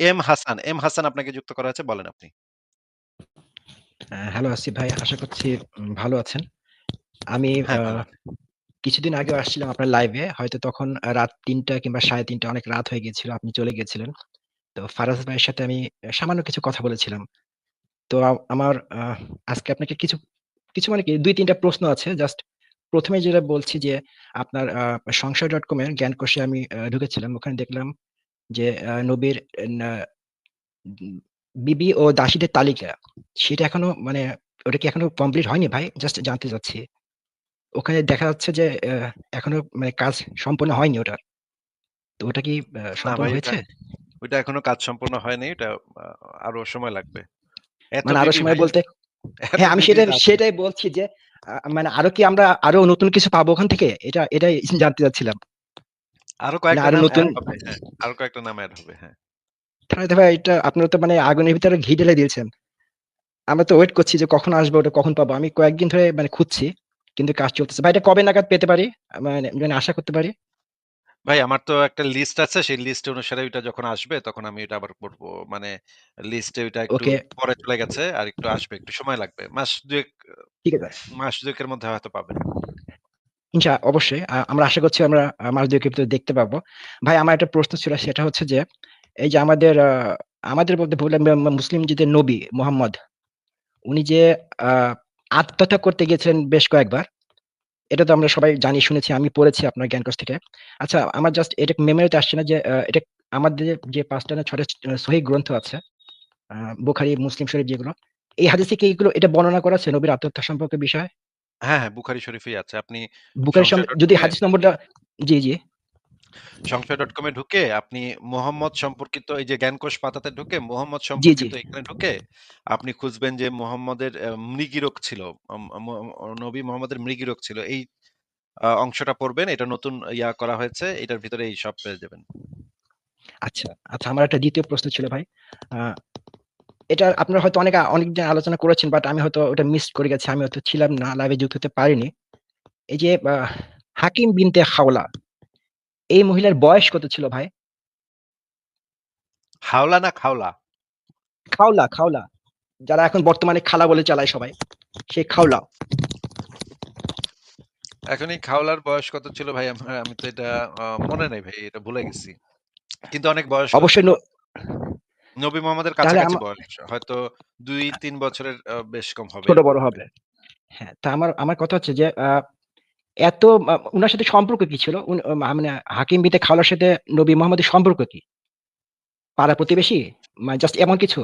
M Hasan, M Hasan আপনাকে যুক্ত করা আছে বলেন আপনি। হ্যালো আসিফ ভাই। আশা করছি ভালো আছেন। আমি হ্যাঁ। কিছুদিন আগেও আসছিলাম আপনার লাইভে। হয়তো তখন রাত ৩ঃ০০ কিংবা ৩:৩০ অনেক রাত হয়ে গিয়েছিল। আপনি চলে গিয়েছিলেন। তো ফারাজ ভাইয়ের সাথে আমি সামান্য কিছু কথা বলেছিলাম। তো আমার আজকে আপনাকে কিছু, কিছু মানে কি ২-৩ টা প্রশ্ন আছে। জাস্ট প্রথমে যেটা বলছি যে আপনার আ সংশয়.com এর জ্ঞানকোষে আমি ঢুকেছিলাম। ওখানে দেখলাম যে নবীর বিবি ও দাসীদের তালিকা। সেটা এখনও মানে ওটা কি এখনও কমপ্লিট হয়নি ভাই? জাস্ট জানতে চাচ্ছি। ওখানে দেখা যাচ্ছে যে এখনও মানে কাজ সম্পূর্ণ হয়নি ওটার। তো ওটা কি সম্পূর্ণ হয়েছে? ওটা এখনও কাজ সম্পূর্ণ হয়নি। ওটা আ আরও সময় লাগবে। মানে আরও সময় বলতে হ্যাঁ, আমি সেটা সেটাই বলছি যে মানে আরও কি আমরা আরও নতুন কিছু পাবো ওখান থেকে? এটা এটাই জানতে চাচ্ছিলাম। আরও কয়েকটা আরও নতুন। হ্যাঁ, আরও কয়েকটা নাম এড হবে। হ্যাঁ। তাহলে ভাই এটা আপনারা তো মানে আগুনের ভিতরে ঘি ঢেলে দিয়েছেন। আমরা তো ওয়েট করছি যে কখন আসবে ওটা কখন পাবো। আমি কয়েকদিন ধরে মানে খুঁজছি। কিন্তু কাজ চলতেছে। ভাই এটা কবে নাগাদ পেতে পারি? মানে মানে আশা করতে পারি? ভাই আমার তো একটা লিস্ট আছে। সেই লিস্ট অনুসারে ওইটা যখন আসবে তখন আমি ওইটা আবার করব। মানে লিস্টে ওইটা একটু পরে চলে গেছে। আরেকটু আসবে। একটু সময় লাগবে। মাস ২ ১ ঠিক আছে। মাস ২ ১ এর মধ্যে হয়তো পাবেন। ইনশা অবশ্যই। আমরা আশা করছি আমরা মাস ২ এর ভিতরে দেখতে পাবো। ভাই আমার একটা প্রশ্ন ছিল সেটা হচ্ছে যে, এই যে আমাদের আমাদের বলতে ভুল মা মুসলিম যে নবী মোহাম্মদ, উনি যে আত্মহত্যা করতে গিয়েছিলেন বেশ কয়েকবার। এটা তো আমরা সবাই জানি শুনেছি। আমি পড়েছি আপনার জ্ঞানকোষ থেকে। আচ্ছা আমার জাস্ট এটা মেমোরিতে আসছে না যে এটা আমাদের যে ৫ টা না ৬ টা সহিহ গ্রন্থ আছে। বুখারী, মুসলিম শরীফ যেগুলো। এই হাদিসে কি এগুলো এটা বর্ণনা করা আছে নবীর আত্মহত্যা সম্পর্কে বিষয়? হ্যাঁ, হ্যাঁ, বুখারী শরীফেই আছে। আপনি বুখারী যদি সংশয়.com এ হাদিস নম্বরটা জি, জি। সংশয়.com এ ঢুকে আপনি মোহাম্মদ সম্পর্কিত এই যে জ্ঞানকোষ পাতাতে ঢুকে মোহাম্মদ জি, জি। সম্পর্কিত এখানে ঢুকে আপনি খুঁজবেন যে মোহাম্মদের অ্যা মৃগী রোগ ছিল। আম আম নবী মোহাম্মদের মৃগী রোগ ছিল। এই আ অংশটা পড়বেন। এটা নতুন ইয়া করা হয়েছে। এটার ভিতরে এই সব পেয়ে যাবেন। আচ্ছা, আচ্ছা আমার একটা ২য় প্রশ্ন ছিল ভাই। আ এটা আপনারা হয়তো অনেক অনেকদিন আলোচনা করেছেন বাট আমি হয়তো ওটা মিস করে গেছি। আমি হয়তো ছিলাম না, লাইভে যুক্ত হতে পারিনি। এই যে হাকিম বিনতে হাওলা, এই মহিলার বয়স কত ছিল ভাই? হাওলা না খাওলা? খাওলা, খাওলা। যারা এখন বর্তমানে খালা বলে চালায় সবাই। সেই খাওলা। এখন এই খাওলার বয়স কত ছিল ভাই আমার আমি তো এটা মনে নাই ভাই। এটা ভুলে গেছি। কিন্তু অনেক বয়স অবশ্যই নবী মোহাম্মদের তাহলে কাছাকাছি আমা বয়স। হয়তো ২-৩ বছরের আ বেশ কম হবে ছোট এরকম বড় হবে। হবে। হ্যাঁ, তা আমার আমার কথা হচ্ছে যে আ এত উনার সাথে সম্পর্ক কি ছিল? উন মা মানে হাকিম বিনতে খাওলার সাথে নবী মোহাম্মদের সম্পর্ক কি? পাড়া প্রতিবেশী? মানে জাস্ট এমন কিছু?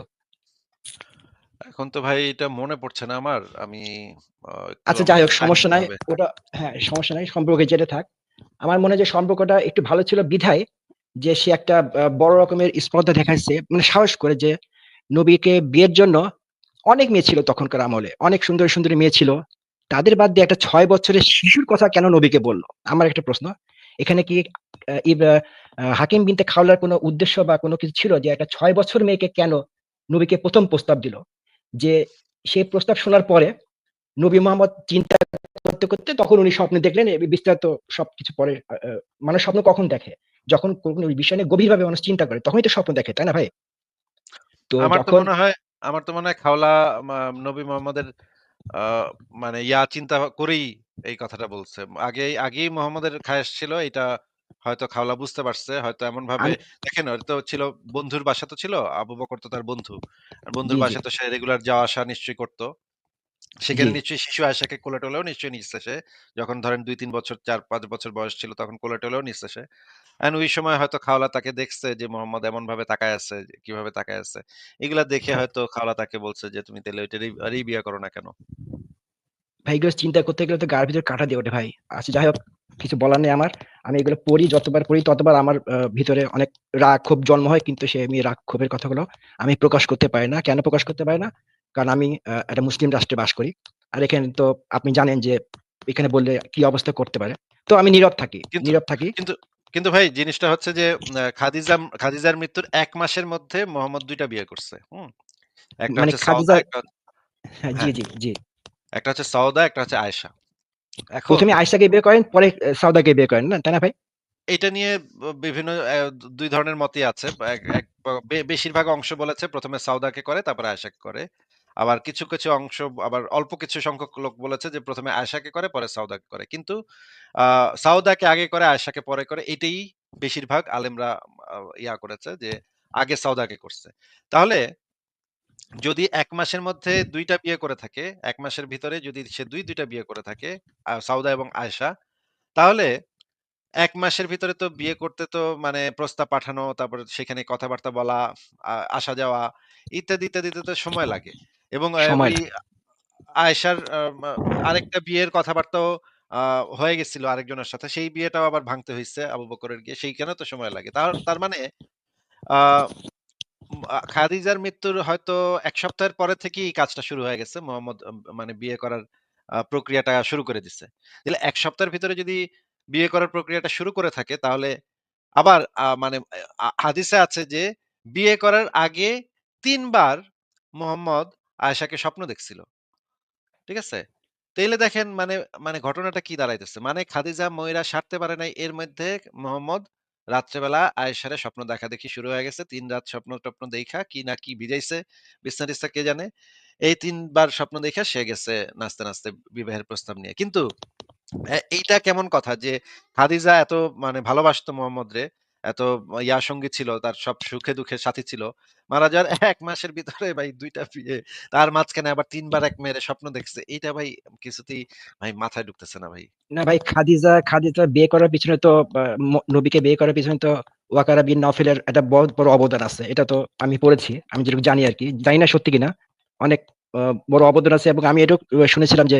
এখন তো ভাই এটা মনে পড়ছে না আমার। আমি আ একটু আচ্ছা যাই আমাকে হোক সমস্যা নাই। হবে। ওটা হ্যাঁ, সমস্যা নাই। সম্পর্কে যেটা থাক। আমার মনে হয় যে সম্পর্কটা একটু ভালো ছিল বিধায় যে সে একটা বড় রকমের স্পর্ধা দেখাইছে। মানে সাহস করে যে নবীকে বিয়ের জন্য অনেক মেয়ে ছিল তখনকার আমলে। অনেক সুন্দর সুন্দরী মেয়ে ছিল। তাদের বাদ দিয়ে একটা ছয় বছরের শিশুর কথা কেন নবীকে বলল? আমার একটা প্রশ্ন। এখানে কি হাকিম বিনতে খাওলার কোনো উদ্দেশ্য বা কোনো কিছু ছিল যে একটা ছয় বছর মেয়েকে কেন নবীকে প্রথম প্রস্তাব দিল? যে সেই প্রস্তাব শোনার পরে নবী মোহাম্মদ চিন্তা করতে, করতে তখন উনি স্বপ্নে দেখলেন বিস্তারিত সবকিছু পরে মানুষ স্বপ্ন কখন দেখে? যখন কোনো বিষয় নিয়ে গভীরভাবে মানুষ চিন্তা করে তখনই তো স্বপ্ন দেখে, তাই না ভাই? তো আমার তো মনে হয় আমার তো মনে হয় খাওলা নবী মোহাম্মদের মানে ইয়া চিন্তা করেই এই কথাটা বলছে। আগেই আগেই মোহাম্মদের খায়েশ ছিল এটা হয়তো খাওলা বুঝতে পারছে। হয়তো এমন ভাবে দেখেন ওর তো ছিল বন্ধুর বাসা তো ছিল। আবু বকর তো তার বন্ধু। আর বন্ধুর জি, তো সে রেগুলার যাওয়া আসা নিশ্চয়ই করত। সেখানে নিশ্চয়ই শিশু আয়েশাকে কোলে-টোলেও নিশ্চয়ই নিচ্ছে সে। যখন ধরেন ২-৩ বছর ৪-৫ বছর বয়স ছিল তখন কোলে-টোলেও নিচ্ছে সে। অ্যান্ড ওই সময় হয়তো খাওলা তাকে দেখছে যে মোহাম্মদ এমনভাবে তাকায় আছে, কীভাবে তাকায় আছে। এগুলা দেখে হ্যাঁ, হয়তো খাওলা তাকে বলছে যে, "তুমি তাইলে ওইটারই আরেই বিয়ে করো না কেন?" ভাই এগুলো চিন্তা করতে গেলে তো গার ভিতর কাটা দিয়ে ওঠে ভাই। আচ্ছা যাই হোক কিছু বলার নেই আমার। আমি এগুলো পড়ি যতবার পড়ি ততবার আমার ভিতরে অনেক রাগ ক্ষোভ জন্ম হয় কিন্তু সে আমি রাগ ক্ষোভের কথাগুলো আমি প্রকাশ করতে পারি না। কেন প্রকাশ করতে পারি না? কারণ আমি একটা মুসলিম রাষ্ট্রে বাস করি। আর এখানে তো আপনি জানেন যে এখানে বললে কি অবস্থা করতে পারে। তো আমি নীরব থাকি, নীরব থাকি। কিন্তু কিন্তু ভাই জিনিসটা হচ্ছে যে খাদিজা খাদিজার মৃত্যুর ১ মাসের মধ্যে মোহাম্মদ ২ টা বিয়ে করছে। মানে খাদিজা হ্যাঁ, জি, হ্যাঁ, জি, জি। একটা হচ্ছে একটা হচ্ছে আয়েশা। এখন ১ম এ আয়েশাকে বিয়ে করেন, পরে সাউদাকে বিয়ে করেন না, তাই না ভাই? এটা নিয়ে বিভিন্ন ২ ধরনের মতই আছে। এক এক বেশিরভাগ অংশ বলেছে ১ম এ সাউদাকে করে তারপরে আয়েশাকে করে। আবার কিছু, কিছু অংশ আবার অল্প কিছু সংখ্যক লোক বলেছে যে ১ম এ আয়েশাকে করে পরে সাউদাকে করে। কিন্তু সাউদাকে আগে করে আয়েশাকে পরে করে এটাই বেশিরভাগ আলেমরা ইয়া করেছে যে আগে সাউদাকে করছে। তাহলে যদি এক মাসের মধ্যে দুইটা বিয়ে করে থাকে, এক মাসের ভিতরে যদি সে দুই দুইটা বিয়ে করে থাকে সাউদা এবং আয়েশা তাহলে ১ মাসের ভিতরে তো বিয়ে করতে তো মানে প্রস্তাব পাঠানো, তারপরে সেখানে কথাবার্তা বলা, আ আসা যাওয়া ইত্যাদি, ইত্যাদিতে তো সময় লাগে। এবং অ্যা সময় ওই লাগে। আয়েশার আ মা আরেকটা বিয়ের কথাবার্তাও আ হয়ে গেছিল আরেকজনের সাথে। সেই বিয়েটাও আবার ভাঙতে হইছে আবু বকরের গিয়ে। সেইখানেও তো সময় লাগে। তার তার মানে আ উম আ খাদিজার মৃত্যুর হয়তো ১ সপ্তাহের পরে থেকেই এই কাজটা শুরু হয়ে গেছে। মোহাম্মদ আম মানে বিয়ে করার আ প্রক্রিয়াটা শুরু করে দিছে। তাহলে ১ সপ্তাহের ভিতরে যদি বিয়ে করার প্রক্রিয়াটা শুরু করে থাকে তাহলে আবার মানে হাদিসে আছে যে বিয়ে করার আগে ৩ বার মোহাম্মদ আয়েশাকে স্বপ্ন দেখছিল। ঠিক আছে? তাইলে দেখেন মানে মানে ঘটনাটা কি দাঁড়াইতেছে? মানে খাদিজা মইরা সারতে পারে নাই এর মধ্যে মোহাম্মদ রাত্রেবেলা আয়েশারে স্বপ্ন দেখাদেখি শুরু হয়ে গেছে। তিন রাত স্বপ্ন-টপ্ন দেইখা কি না কি ভিজাইছে বিছনা-টিছনা কে জানে। এই তিনবার স্বপ্ন দেইখা সে গেছে নাচতে, নাচতে বিবাহের প্রস্তাব নিয়ে। কিন্তু এইটা কেমন কথা যে খাদিজা এত মানে ভালোবাসতো মোহাম্মদরে, এত ইয়া সঙ্গী ছিল, তার সব সুখে-দুঃখের সাথী ছিল। মারা যাওয়ার ১ মাসের ভিতরে ভাই ২ টা বিয়ে। তার মাঝখানে আবার ৩ বার এক মেয়েরে স্বপ্ন দেখছে। এইটা ভাই কিছুতেই ভাই মাথায় ঢুকতেছে না ভাই। না ভাই খাদিজা খাদিজা বিয়ে করার পিছনে তো নবীকে বিয়ে করার পিছনে তো ওয়াকারা বিন নফিলের একটা বড়, বড় অবদান আছে। এটা তো আমি পড়েছি। আমি যেটুকু জানি আরকি। জানি না সত্যি কিনা। অনেক বড় অবদান আছে এবং আমি এটাও আ শুনেছিলাম যে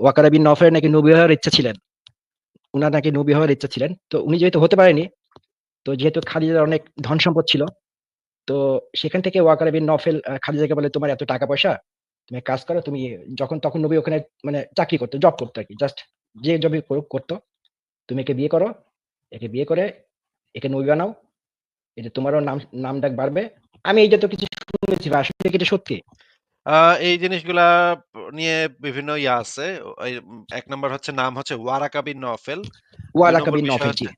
ওয়াকারা বিন নওফেলের নাকি নবী হওয়ার ইচ্ছা ছিলেন। উনার নাকি নবী হওয়ার ইচ্ছা ছিলেন। তো উনি যেহেতু হতে পারেনি, তো যেহেতু খাদিজার অনেক ধন সম্পদ ছিল, তো সেখান থেকে ওয়াকারা বিন নফেল খাদিজাকে বলে, "তোমার এত টাকা-পয়সা, তুমি কাজ করো, তুমি" যখন তখন নবী ওখানে মানে চাকরি করতো, জব করতো আর কি জাস্ট যে করুক করতো। "তুমি একে বিয়ে করো। একে বিয়ে করে একে নবী বানাও। এতে তোমারও নাম নাম ডাক বাড়বে।" আমি এই জাতীয় কিছু শুনেছি। আসলে এটা সত্যি? এই জিনিসগুলা নিয়ে বিভিন্ন ইয়া আছে। ১ নাম্বার হচ্ছে নাম হচ্ছে ওয়ারাকা বিন নওফেল। ২ ওয়ারাকা নম্বর বিষয় জি।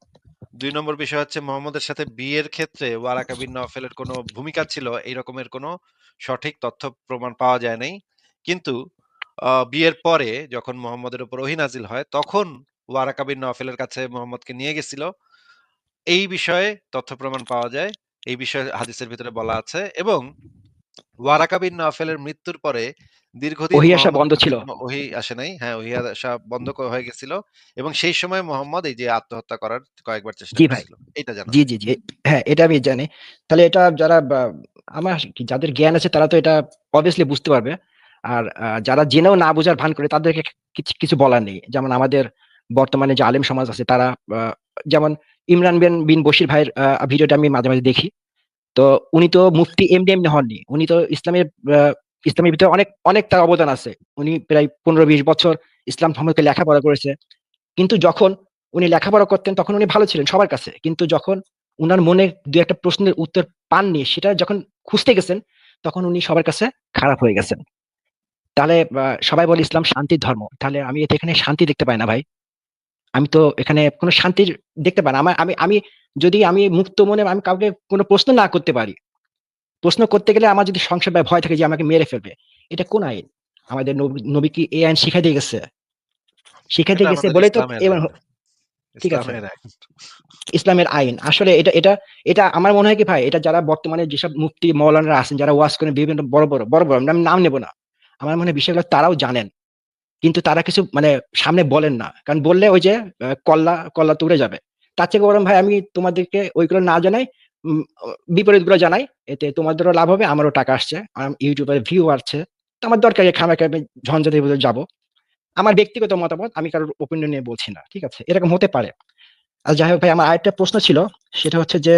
২ নম্বর বিষয় হচ্ছে মোহাম্মদের সাথে বিয়ের ক্ষেত্রে ওয়ারাকা বিন নওফেলের কোনো ভূমিকা ছিল এই রকমের কোনো সঠিক তথ্য প্রমাণ পাওয়া যায় নাই। কিন্তু বিয়ের পরে যখন মোহাম্মদের উপর ওহী নাজিল হয় তখন ওয়ারাকা নফেলের কাছে মোহাম্মদকে নিয়ে গেছিল। এই বিষয়ে তথ্য প্রমাণ পাওয়া যায়। এই বিষয়ে হাদিসের ভিতরে বলা আছে এবং ওয়ারাকা বিন নওফেলের মৃত্যুর পরে দীর্ঘদিন ওহী আসা বন্ধ ছিল। ওহী আসে নাই। হ্যাঁ, ওহী আসা বন্ধ হয়ে গেছিল এবং সেই সময় মোহাম্মদ এই যে আত্মহত্যা করার কয়েকবার চেষ্টা। করছিল। জানা জি, জি, জি। হ্যাঁ, এটা আমি জানি। তাহলে এটা যারা আমার যাদের জ্ঞান আছে তারা তো এটা obviously বুঝতে পারবে। আর যারা জেনেও না বোঝার ভান করে তাদেরকে কিছু, কিছু বলার নেই। যেমন আমাদের বর্তমানে যে আলেম সমাজ আছে তারা যেমন ইমরান বিন বিন বশির ভাইয়ের ভিডিওটা আমি মাঝে, মাঝে দেখি। তো উনি তো মুফতি এমনি, এমনি হননি। উনি তো ইসলামের ইসলামের ভিতরে অনেক, অনেক তার অবদান আছে। উনি প্রায় ১৫-২০ বছর ইসলাম সম্পর্কে লেখাপড়া করেছে। কিন্তু যখন উনি লেখাপড়া করতেন তখন উনি ভালো ছিলেন সবার কাছে। কিন্তু যখন উনার মনে ২ ১ টা প্রশ্নের উত্তর পাননি সেটা যখন খুঁজতে গেছেন তখন উনি সবার কাছে খারাপ হয়ে গেছেন। তাহলে সবাই বলে ইসলাম শান্তির ধর্ম। তাহলে আমি তো এখানে শান্তি দেখতে পাই না ভাই। আমি তো এখানে কোনো শান্তির দেখতে পাই না। আমার আমি আমি যদি আমি মুক্ত মনে আমি কাউকে কোনো প্রশ্ন না করতে পারি। প্রশ্ন করতে গেলে আমার যদি বা ভয় থাকে যে আমাকে মেরে ফেলবে। এটা কোন আইন? আমাদের নবী কি এই আইন শিখাই দিয়ে গেছে? শিখাই দিয়ে গেছে বলেই তো। ঠিক আছে। ইসলামের আইন। আসলে এটা এটা এটা আমার মনে হয় কি ভাই এটা যারা বর্তমানে যেসব মুফতি মাওলানারা আছেন যারা ওয়াজ করেন বিভিন্ন বড়, বড়, বড়, বড় আমি নাম নেব না। আমার মনে হয় বিষয়গুলো তারাও জানেন। কিন্তু তারা কিছু মানে সামনে বলেন না। কারণ বললে ওই যে কল্লা, কল্লা তো উড়ে যাবে। তার থেকে বরং ভাই আমি তোমাদেরকে ওইগুলো না জানাই বিপরীতগুলো জানাই। এতে তোমাদেরও লাভ হবে, আমারও টাকা আসছে। আম YouTube এ ভিউ আসছে তো আমার দরকার খামাখা আমি ঝঞ্ঝাটের ভিতরে যাব। আমার ব্যক্তিগত মতামত আমি কারোর ওপিনিয়ন নিয়ে বলছি না। ঠিক আছে? এরকম হতে পারে। আর যাই হোক ভাই আমার আরেকটা প্রশ্ন ছিল। সেটা হচ্ছে যে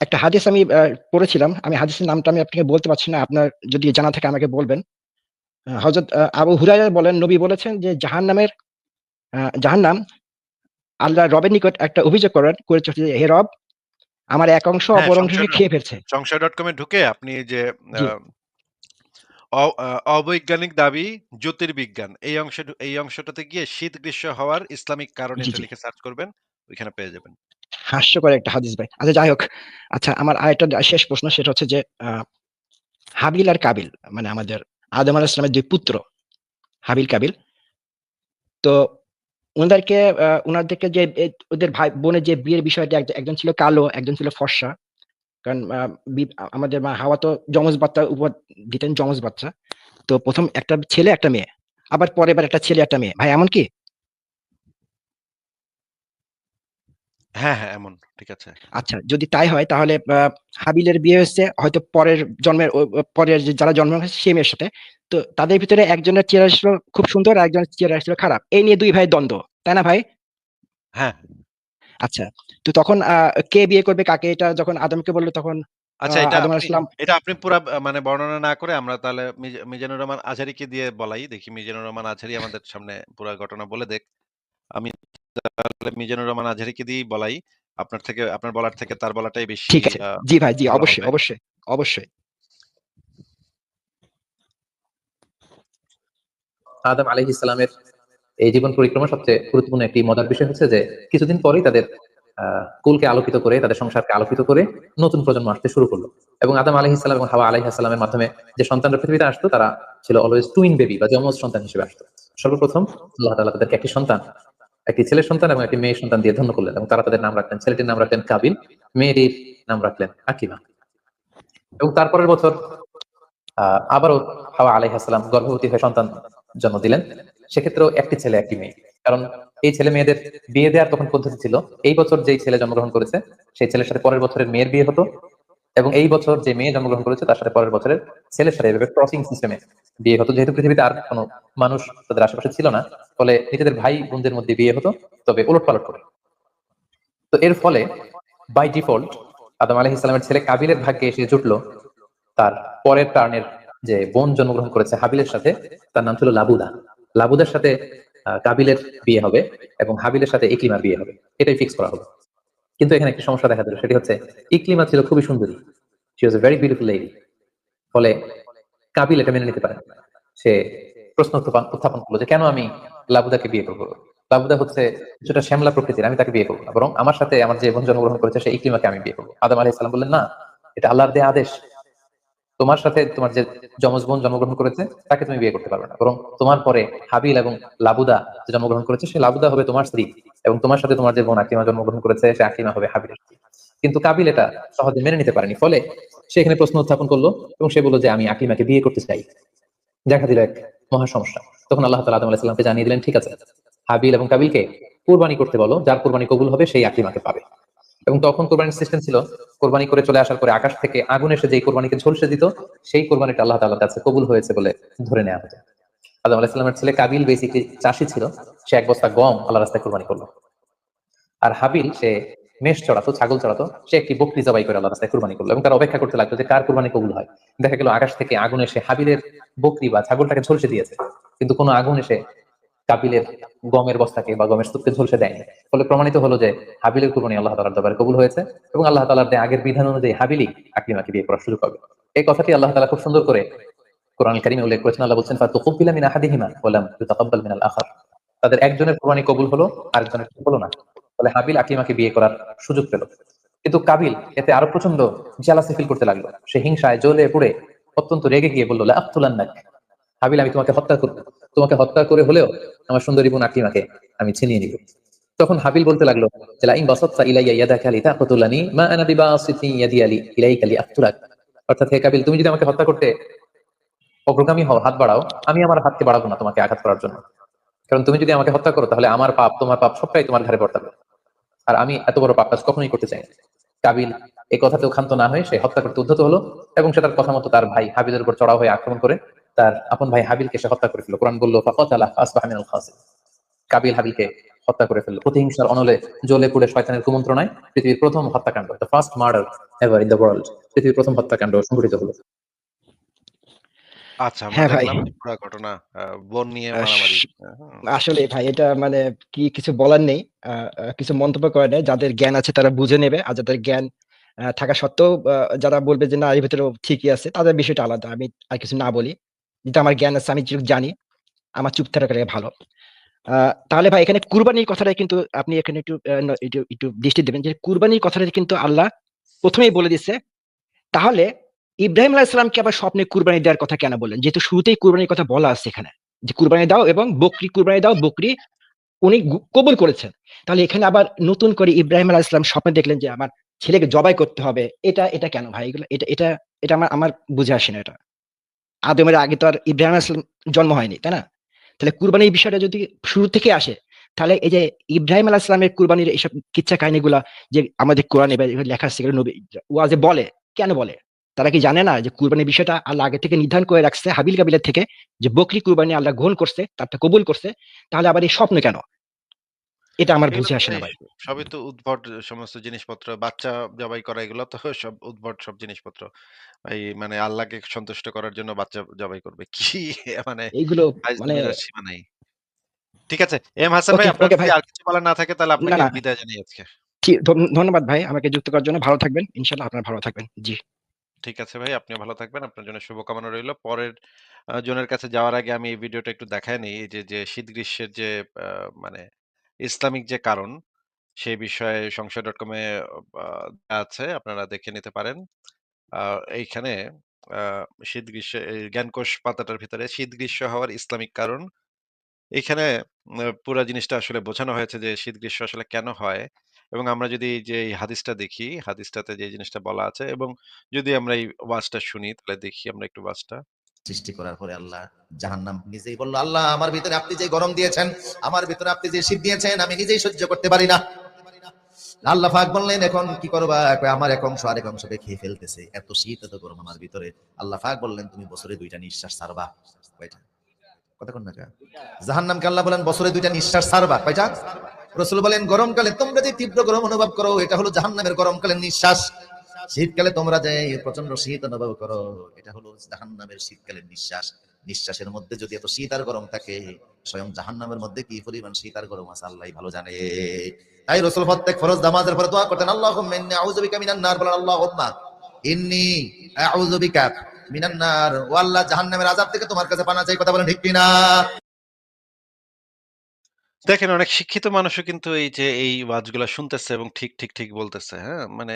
একটা হাদিস আমি পড়েছিলাম। আমি হাদিসের নামটা আমি আপনাকে বলতে পারছি না। আপনার যদি জানা থাকে আমাকে বলবেন। আ আবু হুরায়রা বলেন, নবী বলেছেন যে জাহান্নামের আ জাহান্নাম আল্লাহর রবের নিকট একটা অভিযোগ করেন করেছে যে, "হে রব, আমার এক অংশ হ্যাঁ, অপর সংশয় খেয়ে ফেলছে।" সংশয়.com এ ঢুকে আপনি যে অবৈজ্ঞানিক দাবি জ্যোতির্বিজ্ঞান। এই অংশ এই অংশটাতে গিয়ে শীত গ্রীষ্ম হওয়ার ইসলামিক কারণ এটা লিখে সার্চ করবেন। ওইখানে পেয়ে যাবেন। হাস্যকর একটা হাদিস ভাই। আচ্ছা যাই হোক। আচ্ছা আমার আরেকটা শেষ প্রশ্ন সেটা হচ্ছে যে হাবিল আর কাবিল মানে আমাদের আদম আলাইহিস ইসলামের ২ পুত্র। হাবিল কাবিল। তো ওনাদেরকে উনাদেরকে যে ওদের ভাই বোনের যে বিয়ের বিষয়টা এক একজন ছিল কালো, একজন ছিল ফর্সা। কারণ আমাদের মা হাওয়া তো যমজ বাচ্চা উপর দিতেন যমজ বাচ্চা। তো প্রথম একটা ছেলে একটা মেয়ে। আবার পরের বার একটা ছেলে একটা মেয়ে। ভাই এমন কি? হ্যাঁ, হ্যাঁ, এমন। ঠিক আছে। আচ্ছা যদি তাই হয় তাহলে আ হাবিলের বিয়ে হয়েছে হয়তো পরের জন্মের ও ও পরের যারা জন্ম হয়েছে সেই মেয়ের সাথে। তো তাদের ভিতরে একজনের চেহারা ছিল খুব সুন্দর আর একজনের চেহারা ছিল খারাপ। এই নিয়ে ২ ভাই দ্বন্দ্ব। তাই না ভাই? হ্যাঁ। আচ্ছা। তো তখন আ কে বিয়ে করবে কাকে এটা যখন আদমকে বলল তখন আ আচ্ছা এটা আদম আপনি আলাইহিস সালাম এটা আপনি পুরা আ মানে বর্ণনা না করে আমরা তাহলে মিজা মিজানুর রহমান আজহারিকে দিয়ে বলাই। দেখি মিজানুর রহমান আজহারি আমাদের সামনে পুরা ঘটনা বলে দেক। আমি মিজানুর রহমান আজহারিকে দিয়েই বলাই। আপনার থেকে আপনার বলার থেকে তার বলাটাই বেশি ঠিক আছে। জি ভাই, জি অবশ্যই, অবশ্যই, অবশ্যই। আদম আলাইহিস সালামের এই জীবন পরিক্রমার সবচেয়ে গুরুত্বপূর্ণ একটি মজার বিষয় হচ্ছে যে কিছুদিন পরেই তাদের কুলকে আলোকিত করে, তাদের সংসারকে আলোকিত করে নতুন প্রজন্ম আসতে শুরু করল এবং আদম আলাইহিস সালাম এবং হাওয়া আলাইহিস সালামের মাধ্যমে যে সন্তানরা পৃথিবীতে আসতো তারা ছিল অলওয়েজ টুইন বেবি বা যমজ সন্তান হিসেবে আসতো। সর্বপ্রথম আল্লাহ তাআলা তাদেরকে একটি সন্তান, একটি ছেলের সন্তান এবং একটি মেয়ের সন্তান দিয়ে ধন্য করলেন এবং তারা তাদের নাম রাখলেন। ছেলেটির নাম রাখলেন কাবিল, মেয়েটির নাম রাখলেন আকিবা। এবং তারপরের বছর আ আবারও হাওয়া আলাইহিস সালাম গর্ভবতী হয়ে সন্তান জন্ম দিলেন। সেক্ষেত্রেও একটি ছেলে একটি মেয়ে। কারণ এই ছেলে মেয়েদের বিয়ে দেওয়ার তখন পদ্ধতি ছিল। এই বছর যেই ছেলে জন্মগ্রহণ করেছে সেই ছেলের সাথে পরের বছরের মেয়ের বিয়ে হতো। এবং এই বছর যে মেয়ে জন্মগ্রহণ করেছে তার সাথে পরের বছরের ছেলের সাথে এভাবে ক্রসিং সিস্টেমে বিয়ে হতো। যেহেতু পৃথিবীতে আর কোন মানুষ তাদের আশেপাশে ছিল না, ফলে নিজেদের ভাই বোনদের মধ্যে বিয়ে হতো, তবে ওলটপালট করে। তো এর ফলে বাই ডিফল্ট আদম আলাইহিস সালামের ছেলে কাবিলের ভাগ্যে এসে জুটলো তার পরের টার্নের যে বোন জন্মগ্রহণ করেছে হাবিলের সাথে তার নাম ছিল লাবুদা। লাবুদার সাথে কাবিলের বিয়ে হবে এবং হাবিলের সাথে ইকলিমার বিয়ে হবে। এটাই ফিক্স করা হলো। কিন্তু এখানে একটি সমস্যা দেখা দিল সেটি হচ্ছে ইকলিমা ছিল খুবই সুন্দরী। She was a very beautiful lady. ফলে কাবিল এটা মেনে নিতে পারে সে প্রশ্ন উত্থাপন করল যে কেন আমি লাবুদাকে বিয়ে করব? লাবুদা হচ্ছে কিছুটা শ্যামলা প্রকৃতির আমি তাকে বিয়ে করব। বরং আমার সাথে আমার যে বোন জন্মগ্রহণ করেছে সেই ইকলিমাকে আমি বিয়ে করব আদম আলাইহিস সালাম বললেন না, এটা আল্লাহর দেয়া আদেশ। তোমার সাথে তোমার যে যমজ বোন জন্মগ্রহণ করেছে তাকে তুমি বিয়ে করতে পারবে না। বরং তোমার পরে হাবিল এবং লাবুদা যে জন্মগ্রহণ করেছে সে লাবুদা হবে তোমার স্ত্রী এবং তোমার সাথে তোমার যে বোন আকলিমা জন্মগ্রহণ করেছে, সে আকলিমা হবে হাবিলের কিন্তু কাবিল এটা সহজে মেনে নিতে পারেনি। ফলে সে এখানে প্রশ্ন উত্থাপন করল এবং সে বলল যে, আমি আকলিমাকে বিয়ে করতে চাই। দেখা দিল এক মহা সমস্যা। তখন আল্লাহ তাআলা আদম আলাইহিস সালামকে জানিয়ে দিলেন, ঠিক আছে। হাবিল এবং কাবিলকে কুরবানি করতে বলো। যার কুরবানি কবুল হবে সেই আকলিমাকে পাবে। এবং তখন কোরবানির সিস্টেম ছিল, কোরবানি করে চলে আসার পরে আকাশ থেকে আগুন এসে যেই কোরবানিকে ঝলসে দিত, সেই কোরবানিটা আল্লাহ তাআলার কাছে কবুল হয়েছে বলে ধরে নেওয়া হতো। আদম আলাইহিস সালামের ছেলে কাবিল বেসিক্যালি চাষি ছিল। সে এক বস্তা গম আল্লাহর রাস্তায় কোরবানি করল। আর হাবিল সে মেষ চড়াতো, ছাগল চড়াতো। সে একটি বকরি জবাই করে আল্লাহর রাস্তায় কুরবানি করল এবং তারা অপেক্ষা করতে লাগল যে কার কুরবানি কবুল হয়। দেখা গেল আকাশ থেকে আগুন এসে হাবিলের বকরি বা ছাগলটাকে ঝলসে দিয়েছে। কিন্তু কোনো আগুন এসে কাবিলের গমের বস্তাকে বা গমের স্তূপকে ঝলসে দেয়নি। ফলে প্রমাণিত হলো যে হাবিলের কুরবানি আল্লাহ তাআলার দরবারে কবুল হয়েছে এবং আল্লাহ তাআলার দেয়া আগের বিধান অনুযায়ী হাবিলই আকলিমাকে বিয়ে করার সুযোগ পাবে। এই কথাটি আল্লাহ তাআলা খুব সুন্দর করে কোরআন কারীমে উল্লেখ করেছেন। আল্লাহ বলছেন ফাতুকুব্বিলা মিন আহাদিহিমা ওয়া লাম ইউতাকাব্বাল মিনাল আখার। তাদের একজনের কুরবানি কবুল হলো, আরেকজনের হলো না। ফলে হাবিল আকলিমাকে বিয়ে করার সুযোগ পেল। কিন্তু কাবিল এতে আরও প্রচণ্ড জেলাসি ফিল করতে লাগল। সে হিংসায় জ্বলে পুড়ে অত্যন্ত রেগে গিয়ে বলল, লা হাবিল, আমি তোমাকে হত্যা করব। তোমাকে হত্যা করে হলেও আমার সুন্দরী বোন আকলিমাকে আমি ছিনিয়ে নিব। তখন হাবিল বলতে লাগল কাবিল, তুমি যদি আমাকে হত্যা করতে অগ্রগামী হও, হাত বাড়াও, আমি আমার হাতকে বাড়াবো না তোমাকে আঘাত করার জন্য। কারণ তুমি যদি আমাকে হত্যা করো, তাহলে আমার পাপ, তোমার পাপ সবটাই তোমার ঘাড়ে বর্তাবে। আর আমি এত বড় পাপ কাজ কখনোই করতে চাই। কাবিল এই কথাতেও ক্ষান্ত না হয়ে সে হত্যা করতে উদ্যত হলো এবং সেটার কথা মতো তার ভাই হাবিলের উপর চড়াও হয়ে আক্রমণ করে তার আপন ভাই হাবিলকে সে হত্যা করে ফেলল। কোরআন বলল। কাবিল হাবিলকে হত্যা করে ফেলল। প্রতিহিংসার অনলে জ্বলে পুড়ে শয়তানের কুমন্ত্রণায় পৃথিবীর প্রথম হত্যাকাণ্ড, the first murder ever in the world পৃথিবীর প্রথম হত্যাকাণ্ড সংঘটিত হলো। আচ্ছা আমরা হ্যাঁ ভাই। দেখলাম পুরা ঘটনা বোন নিয়ে আস মারামারি। হুম। আসলেই ভাই এটা মানে কি কিছু বলার নেই। আ আ কিছু মন্তব্য করার নেই। যাদের জ্ঞান আছে তারা বুঝে নেবে। আর যাদের জ্ঞান থাকা সত্ত্বেও যারা বলবে যে না এর ভেতরেও ঠিকই আছে তাদের বিষয়টা আলাদা। আমি আর কিছু না বলি। যেটা আমার জ্ঞান আছে আমি যেটুকু জানি আমার চুপ থাকা ভালো আহ, তাহলে ভাই এখানে কুরবানির কথাটা কিন্তু আপনি এখানে একটু আহ, ন- একটু একটু দৃষ্টি দেবেন যে কুরবানির কথাটা কিন্তু আল্লাহ প্রথমেই বলে দিচ্ছে তাহলে ইব্রাহিম আলাহ ইসলামকে আবার স্বপ্নে কুরবানি দেওয়ার কথা কেন বললেন? যেহেতু শুরুতেই কুরবানির কথা বলা আছে এখানে। যে কুরবানি দাও এবং বকরি কুরবানি দাও, বকরি উনি কবুল করেছেন। তাহলে এখানে আবার নতুন করে ইব্রাহিম আলাহ ইসলাম স্বপ্নে দেখলেন যে আমার ছেলেকে জবাই করতে হবে। এটা এটা কেন ভাই? এগুলো, এটা এটা এটা আমার আমার বুঝে আসে না এটা। আদমের আগে তো আর ইব্রাহিম আলাইহিস সালাম জন্ম হয়নি, তাই না? তাহলে কুরবানির বিষয়টা যদি শুরু থেকে আসে, তাহলে এই যে ইব্রাহিম আলাহ ইসলামের কুরবানির এইসব কিচ্ছা কাহিনীগুলা যে আমাদের কোরআন এবার লেখা আছে নবী ওয়াজে বলে। কেন বলে? তারা কি জানে না যে কুরবানির বিষয়টা আল্লাহ আগে থেকে নির্ধারণ করে রাখছে হাবিল কাবিলের থেকে যে বকরি কুরবানি আল্লাহ গ্রহণ করছে তারটা কবুল করছে তাহলে আবার এই স্বপ্ন কেন? এটা আমার বুঝে আসে না ভাই সবই তো উদ্ভট সমস্ত জিনিসপত্র বাচ্চা জবাই করা এগুলো তো সব উদ্ভট সব জিনিসপত্র। এই মানে আল্লাহকে সন্তুষ্ট করার জন্য বাচ্চা জবাই করবে কি মানে এইগুলো মানে সীমা নাই। ঠিক আছে এম হাসান ভাই ওকে আপনার যদি আর কিছু বলার না থাকে তাহলে আপনাকে বিদায় জানাই আজকে। ধন্যবাদ ভাই আমাকে যুক্ত করার জন্য। ভালো থাকবেন ইনশাল্লাহ আপনার ভালো থাকবেন। জি। ঠিক আছে ভাই, আপনিও ভালো থাকবেন। আপনার জন্য শুভকামনা রইল। পরের জনের কাছে যাওয়ার আগে আমি এই ভিডিওটা একটু দেখায় নিই। এই যে যে শীত গ্রীষ্মের যে মানে ইসলামিক যে কারণ সেই বিষয়ে সংশয় ডট কমে আছে। আপনারা দেখে নিতে পারেন। এইখানে শীত গ্রীষ্ম জ্ঞানকোষ পাতাটার ভিতরে শীত গ্রীষ্ম হওয়ার ইসলামিক কারণ। এখানে পুরা জিনিসটা আসলে বোঝানো হয়েছে যে শীত গ্রীষ্ম আসলে কেন হয়। এবং আমরা যদি যে হাদিসটা দেখি, হাদিসটাতে যে জিনিসটা বলা আছে এবং যদি আমরা এই ওয়াজটা শুনি, তাহলে দেখি আমরা একটু ওয়াজটা। সৃষ্টি করার পরে আল্লাহ জাহান্নাম নিজেই বলল, আল্লাহ, আমার ভিতরে আপনি যে গরম দিয়েছেন, আমার ভিতরে আপনি যে শীত দিয়েছেন, আমি নিজেই সহ্য করতে পারি না। আল্লাহ পাক বললেন, এখন কি করবা? আমার এক অংশ আরেক অংশকে খেয়ে ফেলতেছে, এত শীত, এত গরম আমার ভিতরে। আল্লাহ পাক বললেন, তুমি বছরে দুইটা নিঃশ্বাস ছাড়বা। কয়টা? কথা কোন না আল্লাহ বলেন, বছরে দুইটা নিঃশ্বাস ছাড়বা। কয়টা? রসুল বলেন, গরমকালে তোমরা যে তীব্র গরম অনুভব করো, এটা হলো জাহান্নামের গরমকালের নিঃশ্বাস। শীতকালে তোমরা যে প্রচণ্ড শীত অনুভব করো, এটা হলো জাহান্নামের শীতকালের নিঃশ্বাস। নিঃশ্বাসের মধ্যে যদি এত শীত আর গরম থাকে, স্বয়ং জাহান্নামের মধ্যে কি পরিমাণ শীত আর গরম আছে আল্লাহ ভালো জানে। তাই রসুল প্রত্যেক ফরজ নামাজের পরে দোয়া করতেন ইন্নী আউযু মিনান নার। বলেন, আল্লাহুম্মা ইন্নী আউযু বিকা মিনান নার। ও আল্লাহ জাহান্নামের আযাব থেকে তোমার কাছে পানা চাই, কথা বলেন ঠিক কিনা? দেখেন, অনেক শিক্ষিত মানুষও কিন্তু এই যে, এই ওয়াজগুলা শুনতেছে এবং ঠিক ঠিক ঠিক বলতেছে হ্যাঁ? মানে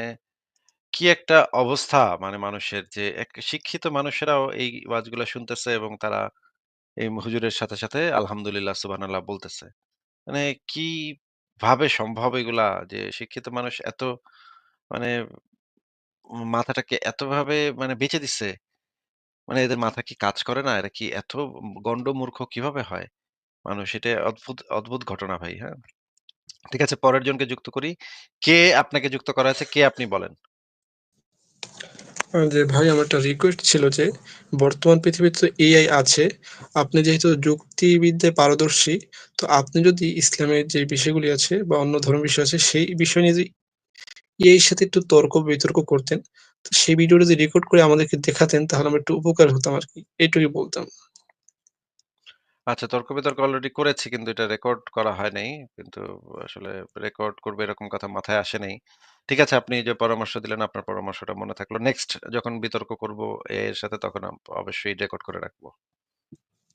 কি একটা অবস্থা মানে মানুষের যে, এক শিক্ষিত মানুষেরাও এই ওয়াজগুলা শুনতেছে এবং তারা এই হুজুরের সাথে সাথে আলহামদুলিল্লাহ, সুবহানাল্লাহ বলতেছে। মানে কি ভাবে সম্ভব এগুলা যে, শিক্ষিত মানুষ এত মানে মাথাটাকে এতভাবে মানে বেঁচে দিচ্ছে মানে এদের মাথা কি কাজ করে না? এরা কি এত গন্ডমূর্খ কীভাবে হয়? মানুষ এটা অদ্ভুত অদ্ভুত ঘটনা ভাই হ্যাঁ? ঠিক আছে, পরের জনকে যুক্ত করি। কে আপনাকে যুক্ত করা আছে কে আপনি বলেন? যে ভাই, আমার একটা রিকোয়েস্ট ছিল যে, বর্তমান পৃথিবীতে তো এআই আছে, আপনি যেহেতু যুক্তিবিদ্যায় পারদর্শী, তো আপনি যদি ইসলামের যে বিষয়গুলি আছে বা অন্য ধর্মের বিষয় আছে, সেই বিষয় নিয়ে যদি এআই সাথে একটু তর্ক বিতর্ক করতেন, তো সেই ভিডিওটা যদি রেকর্ড করে আমাদেরকে দেখাতেন, তাহলে আমরা একটু উপকার হতাম আর কি এইটুকুই বলতাম। আচ্ছা তর্ক বিতর্ক অলরেডি করেছি কিন্তু এটা রেকর্ড করা হয় নাই কিন্তু আসলে রেকর্ড করবে এরকম কথা মাথায় আসে নাই। ঠিক আছে আপনি যে পরামর্শ দিলেন আপনার পরামর্শটা মনে থাকল। নেক্সট যখন বিতর্ক করব এর সাথে তখন আম- অবশ্যই রেকর্ড করে রাখব।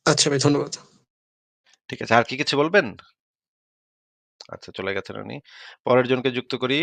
আচ্ছা ভাই ধন্যবাদ। ঠিক আছে আর কি কিছু বলবেন? আচ্ছা চলে গেছেন উনি। পরের জনকে যুক্ত করি।